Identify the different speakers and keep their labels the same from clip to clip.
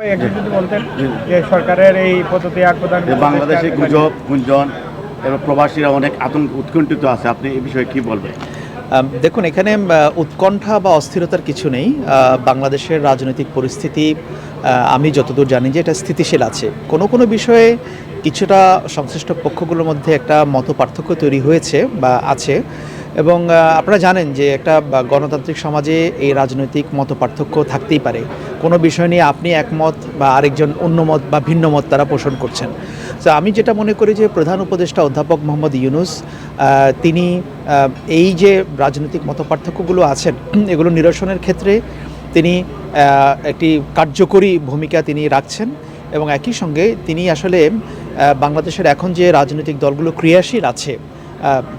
Speaker 1: একটু যদি বলতেন যে সরকারের এই পদ্ধতি
Speaker 2: বাংলাদেশে গুজব গুঞ্জন এবং প্রবাসীরা অনেক আতঙ্ক উৎকণ্ঠিত আছে। আপনি এই বিষয়ে কি বলবেন?
Speaker 3: দেখুন এখানে উৎকণ্ঠা বা অস্থিরতার কিছু নেই। বাংলাদেশের রাজনৈতিক পরিস্থিতি আমি যতদূর জানি যে এটা স্থিতিশীল আছে। কোনো কোনো বিষয়ে কিছুটা সংশ্লিষ্ট পক্ষগুলোর মধ্যে একটা মত পার্থক্য তৈরি হয়েছে বা আছে। এবং আপনারা জানেন যে একটা গণতান্ত্রিক সমাজে এই রাজনৈতিক মত পার্থক্য থাকতেই পারে। কোনো বিষয় নিয়ে আপনি একমত বা আরেকজন অন্য মত বা ভিন্ন মত তারা পোষণ করছেন। তো আমি যেটা মনে করি যে প্রধান উপদেষ্টা অধ্যাপক মোহাম্মদ ইউনুস তিনি এই যে রাজনৈতিক মতপার্থক্যগুলো আছেন, এগুলো নিরসনের ক্ষেত্রে তিনি একটি কার্যকরী ভূমিকা তিনি রাখছেন এবং একই সঙ্গে তিনি আসলে বাংলাদেশের এখন যে রাজনৈতিক দলগুলো ক্রিয়াশীল আছে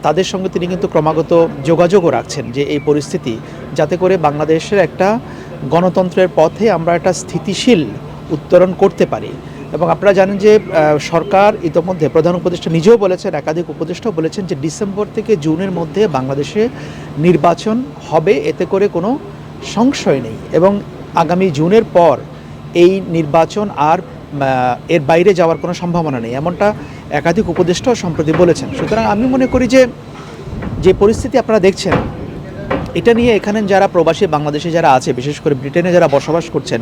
Speaker 3: তাদের সঙ্গে তিনি কিন্তু ক্রমাগত যোগাযোগও রাখছেন যে এই পরিস্থিতি, যাতে করে বাংলাদেশের একটা গণতন্ত্রের পথে আমরা একটা স্থিতিশীল উত্তরণ করতে পারি। এবং আপনারা জানেন যে সরকার ইতোমধ্যে প্রধান উপদেষ্টা নিজেও বলেছেন, একাধিক উপদেষ্টাও বলেছেন যে, ডিসেম্বর থেকে জুনের মধ্যে বাংলাদেশে নির্বাচন হবে। এতে করে কোনো সংশয় নেই। এবং আগামী জুনের পর এই নির্বাচন আর এর বাইরে যাওয়ার কোনো সম্ভাবনা নেই। এমনটা একাধিক উপদেষ্টাও সম্প্রতি বলেছেন। সুতরাং আমি মনে করি যে যে পরিস্থিতি আপনারা দেখছেন এটা নিয়ে এখানে যারা প্রবাসী বাংলাদেশে যারা আছে, বিশেষ করে ব্রিটেনে যারা বসবাস করছেন,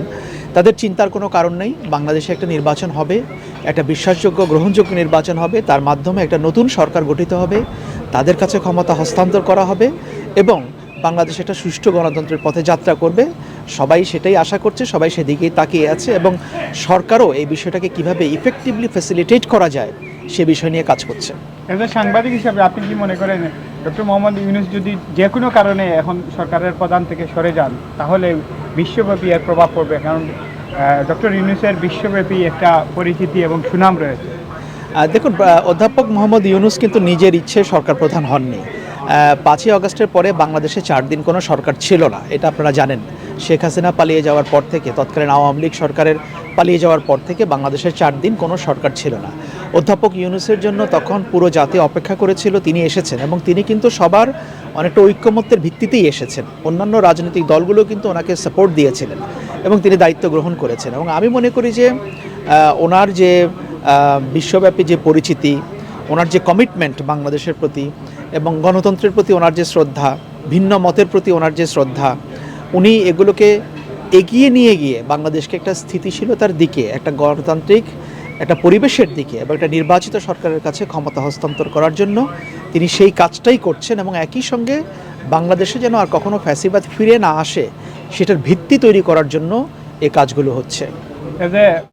Speaker 3: তাদের চিন্তার কোনো কারণ নেই। বাংলাদেশে একটা নির্বাচন হবে, একটা বিশ্বাসযোগ্য, গ্রহণযোগ্য নির্বাচন হবে, তার মাধ্যমে একটা নতুন সরকার গঠিত হবে, তাদের কাছে ক্ষমতা হস্তান্তর করা হবে এবং বাংলাদেশ একটা সুষ্ঠু গণতন্ত্রের পথে যাত্রা করবে। সবাই সেটাই আশা করছে, সবাই সেদিকেই তাকিয়ে আছে এবং সরকারও এই বিষয়টাকে কীভাবে ইফেক্টিভলি ফ্যাসিলিটেট করা যায়, সে বিষয় নিয়ে কাজ করছে।
Speaker 1: একজন সাংবাদিক হিসাবে আপনি কি মনে করেন, ডক্টর মোহাম্মদ ইউনুস যদি যে কোনো কারণে এখন সরকারের প্রধান থেকে সরে যান, তাহলে বিশ্বব্যাপী এর প্রভাব পড়বে? কারণ ডক্টর ইউনুসের বিশ্বব্যাপী একটা পরিচিতি এবং সুনাম রয়েছে।
Speaker 3: দেখুন অধ্যাপক মোহাম্মদ ইউনুস কিন্তু নিজের ইচ্ছে সরকার প্রধান হননি। পাঁচই অগস্টের পরে বাংলাদেশে চার দিন কোনো সরকার ছিল না, এটা আপনারা জানেন। শেখ হাসিনা পালিয়ে যাওয়ার পর থেকে, তৎকালীন আওয়ামী লীগ সরকারের পালিয়ে যাওয়ার পর থেকে বাংলাদেশের চার দিন কোনো সরকার ছিল না। অধ্যাপক ইউনুসের জন্য তখন পুরো জাতি অপেক্ষা করেছিল, তিনি এসেছেন এবং তিনি কিন্তু সবার অনেকটা ঐক্যমত্যের ভিত্তিতেই এসেছেন। অন্যান্য রাজনৈতিক দলগুলো কিন্তু ওনাকে সাপোর্ট দিয়েছিলেন এবং তিনি দায়িত্ব গ্রহণ করেছেন। এবং আমি মনে করি যে ওনার যে বিশ্বব্যাপী যে পরিচিতি, ওনার যে কমিটমেন্ট বাংলাদেশের প্রতি এবং গণতন্ত্রের প্রতি ওনার যে শ্রদ্ধা, ভিন্ন মতের প্রতি ওনার যে শ্রদ্ধা, উনি এগুলোকে এগিয়ে নিয়ে গিয়ে বাংলাদেশকে একটা স্থিতিশীলতার দিকে, একটা গণতান্ত্রিক একটা পরিবেশের দিকে এবং একটা নির্বাচিত সরকারের কাছে ক্ষমতা হস্তান্তর করার জন্য তিনি সেই কাজটাই করছেন এবং একই সঙ্গে বাংলাদেশে যেন আর কখনো ফ্যাসিবাদ ফিরে না আসে, সেটার ভিত্তি তৈরি করার জন্য এ কাজগুলো হচ্ছে।